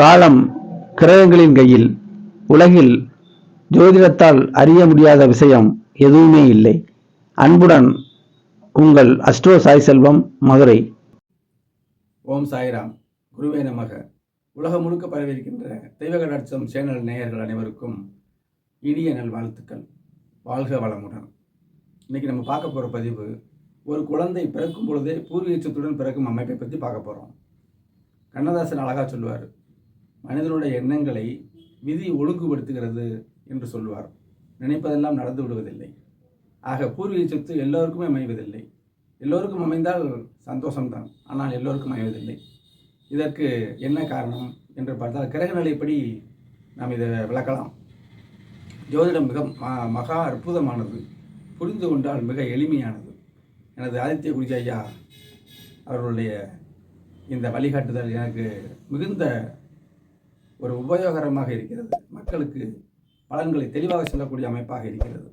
காலம் கிரகங்களின் கையில் உலகில் ஜோதிடத்தால் அறிய முடியாத விஷயம் எதுவுமே இல்லை. அன்புடன் உங்கள் அஸ்ட்ரோ சாய் செல்வம் மதுரை. ஓம் சாய்ராம். குருவே நமக. உலகம் முழுக்க பரவியிருக்கின்ற தெய்வ கடாட்சம் சேனல் நேயர்கள் அனைவருக்கும் இனிய நல்வாழ்த்துக்கள். வாழ்க வளமுடன். இன்னைக்கு நம்ம பார்க்க போகிற பதிவு ஒரு குழந்தை பிறக்கும் பொழுதே பூர்வீகத்துடன் பிறக்கும் அமைப்பை பற்றி பார்க்க போகிறோம் கண்ணதாசன் அழகாக சொல்லுவார் மனிதனுடைய எண்ணங்களை விதி ஒழுங்குபடுத்துகிறது என்று சொல்வார். நினைப்பதெல்லாம் நடந்து விடுவதில்லை. ஆக பூர்வீக சொத்து எல்லோருக்குமே அமைவதில்லை. எல்லோருக்கும் அமைந்தால் சந்தோஷம்தான். ஆனால் எல்லோருக்கும் அமைவதில்லை. இதற்கு என்ன காரணம் என்று பார்த்தால் கிரக நிலைப்படி நாம் இதை விளக்கலாம். ஜோதிடம் மிக ம- மகா அற்புதமானது. புரிந்து கொண்டால் மிக எளிமையானது. எனது ஆதித்ய குருஜி ஐயா அவர்களுடைய இந்த வழிகாட்டுதல் எனக்கு மிகுந்த ஒரு உபயோகரமாக இருக்கிறது. மக்களுக்கு பலன்களை தெளிவாக சொல்லக்கூடிய அமைப்பாக இருக்கிறது.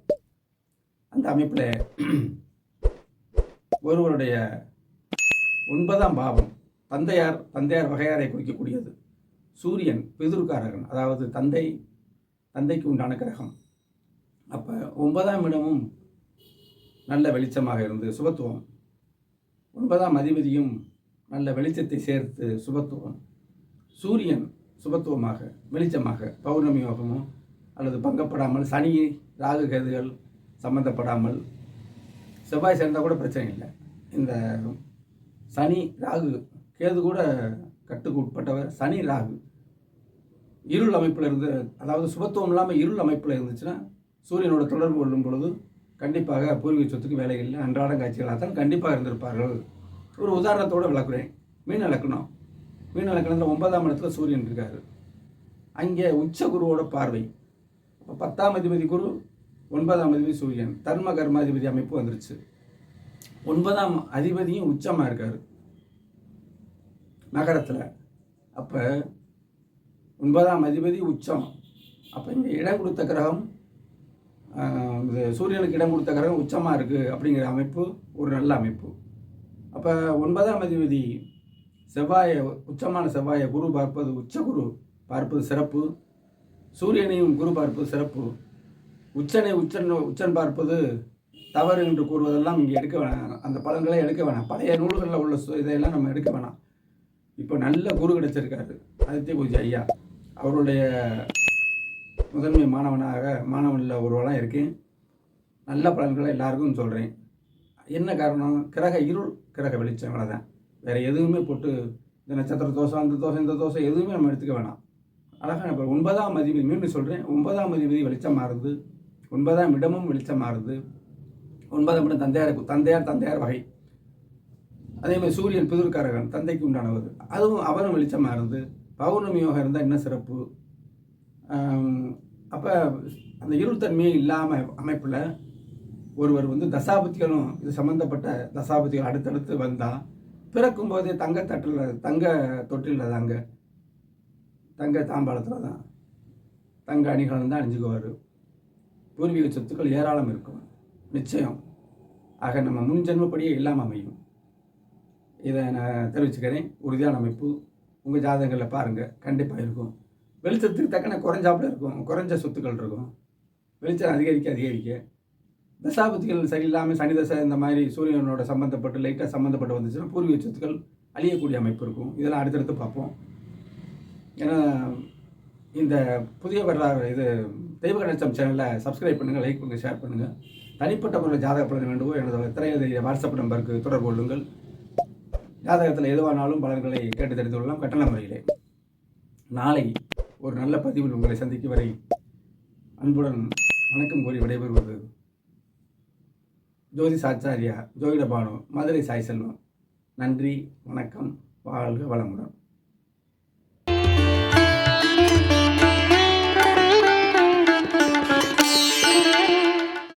அந்த அமைப்பில் ஒருவருடைய ஒன்பதாம் பாவம் தந்தையார் தந்தையார் வகையாரை குறிக்கக்கூடியது. சூரியன் பிதுர்காரகன் அதாவது தந்தை தந்தைக்கு உண்டான கிரகம். அப்போ ஒன்பதாம் இடமும் நல்ல வெளிச்சமாக இருந்து சுபத்துவம். ஒன்பதாம் அதிபதியும் நல்ல வெளிச்சத்தை சேர்த்து சுபத்துவம். சூரியன் சுபத்துவமாக வெளிச்சமாக பௌர்ணமி யோகமோ அல்லது பங்கப்படாமல் சனி ராகு கேதுகள் சம்பந்தப்படாமல் செவ்வாய் சேர்ந்தால் கூட பிரச்சனை இல்லை. இந்த சனி ராகு கேது கூட கட்டுக்கு உட்பட்டவர் சனி ராகு இருள் அமைப்பில் இருந்து அதாவது சுபத்துவம் இல்லாமல் இருள் அமைப்பில் இருந்துச்சுன்னா சூரியனோட தொடர்பு கொள்ளும் பொழுது கண்டிப்பாக பூர்வீக சொத்துக்கு வேலை இல்லை. அன்றாடம் காட்சிகளாக தான் கண்டிப்பாக இருந்திருப்பார்கள். ஒரு உதாரணத்தோடு விளக்குறேன். மீன் விளக்கணும் மீன் இலக்கணத்தில் ஒன்பதாம் இடத்துல சூரியன் இருக்கார். அங்கே உச்ச குருவோட பார்வை. இப்போ பத்தாம் அதிபதி குரு ஒன்பதாம் அதிபதி சூரியன். தர்ம கர்மாதிபதி அமைப்பு வந்துருச்சு. ஒன்பதாம் அதிபதியும் உச்சமாக இருக்கார். நகரத்தில். அப்போ ஒன்பதாம் அதிபதி உச்சம். அப்போ இங்கே இடம் கொடுத்த கிரகம் இது சூரியனுக்கு இடம் கொடுத்த கிரகம் உச்சமாக இருக்குது அப்படிங்கிற அமைப்பு ஒரு நல்ல அமைப்பு. அப்போ ஒன்பதாம் அதிபதி செவ்வாயை உச்சமான செவ்வாயை குரு பார்ப்பது உச்ச குரு பார்ப்பது சிறப்பு. சூரியனையும் குரு பார்ப்பது சிறப்பு. உச்சனை உச்சன் உச்சன் பார்ப்பது தவறு என்று கூறுவதெல்லாம் இங்கே எடுக்க வேணாம். அந்த பலன்களை எடுக்க வேணாம். பழைய நூல்களில் உள்ள இதையெல்லாம் நம்ம எடுக்க வேணாம். இப்போ நல்ல குரு கிடைச்சிருக்காரு ஆதித்ய பூஜை ஐயா. அவருடைய முதன்மை மாணவனாக மாணவனில் ஒருவனாக இருக்கேன். நல்ல பலன்களை எல்லாருக்கும் சொல்கிறேன் என்ன காரணம்? கிரக இருள் கிரக வெளிச்சம் அவ்வளோதான் வேறு எதுவுமே போட்டு இந்த நட்சத்திர தோசை அந்த தோசை இந்த தோசை எதுவுமே நம்ம எடுத்துக்க வேணாம். அழகான இப்போ ஒன்பதாம் அதிபதி மீண்டும் சொல்கிறேன் ஒன்பதாம் அதிபதி வெளிச்சம் மாறுது. ஒன்பதாம் இடமும் வெளிச்சம் மாறுது. ஒன்பதாம் இடம் தந்தையார் தந்தையார் தந்தையார் வகை. அதே மாதிரி சூரியன் பிதுர்காரகன் தந்தைக்கு உண்டானவர். அதுவும் அவரும் வெளிச்சமாக இருந்து பௌர்ணமி யோகம் இருந்தால் இன்னும் சிறப்பு. அப்போ அந்த இருள்தன்மையே இல்லாமல் அமைப்பில் ஒருவர் வந்து தசாபதிகளும் இது சம்மந்தப்பட்ட தசாபதிகள் அடுத்தடுத்து வந்தால் பிறக்கும் போதே தங்க தட்டில் தங்க தொட்டிலில் தாங்க. தங்க தாம்பாளத்தில் தான். தங்க அணிகளும் தான் அணிஞ்சுக்குவார். பூர்வீக சொத்துக்கள் ஏராளம் இருக்கும். நிச்சயம். ஆக நம்ம முன்ஜென்மப்படியே இல்லாமல் அமையும். இதை நான் தெரிவிச்சுக்கிறேன். உறுதியான அமைப்பு. உங்கள் ஜாதகங்களில் பாருங்கள் கண்டிப்பாக இருக்கும். வெளிச்சத்துக்கு தக்கன குறைஞ்சாப்புல இருக்கும். குறைஞ்ச சொத்துக்கள் இருக்கும். வெளிச்சம் அதிகரிக்க அதிகரிக்க. தசாபதிகள் சரியில்லாமல் சனி தசை இந்த மாதிரி சூரியனோட சம்மந்தப்பட்டு லைட்டாக சம்மந்தப்பட்டு வந்துச்சுன்னா பூர்வீக சொத்துக்கள் அழியக்கூடிய அமைப்பு இருக்கும். இதெல்லாம் அடுத்தடுத்து பார்ப்போம். ஏன்னா இந்த புதிய வரலாறு இது தெய்வ கணச்சம் சேனலில் சப்ஸ்கிரைப் பண்ணுங்கள் லைக் பண்ணுங்கள் ஷேர் பண்ணுங்கள் தனிப்பட்ட முறையில் ஜாதக பலன் வேண்டுமோ எனது திரையதை வாட்ஸ்அப் நம்பருக்கு தொடர்பு கொள்ளுங்கள். ஜாதகத்தில் எதுவானாலும் பலன்களை கேட்டு தெரிந்து கொள்ளலாம். கட்டண முறையிலே. நாளை ஒரு நல்ல பதிவில் உங்களை சந்திக்கும் வரை அன்புடன் வணக்கம் கோரி விடைபெறுவது ஜோதி சாச்சாரியா ஜோதிட பானு மதுரை சாய் செல்வம். நன்றி வணக்கம் வாழ்க வளமுடன்.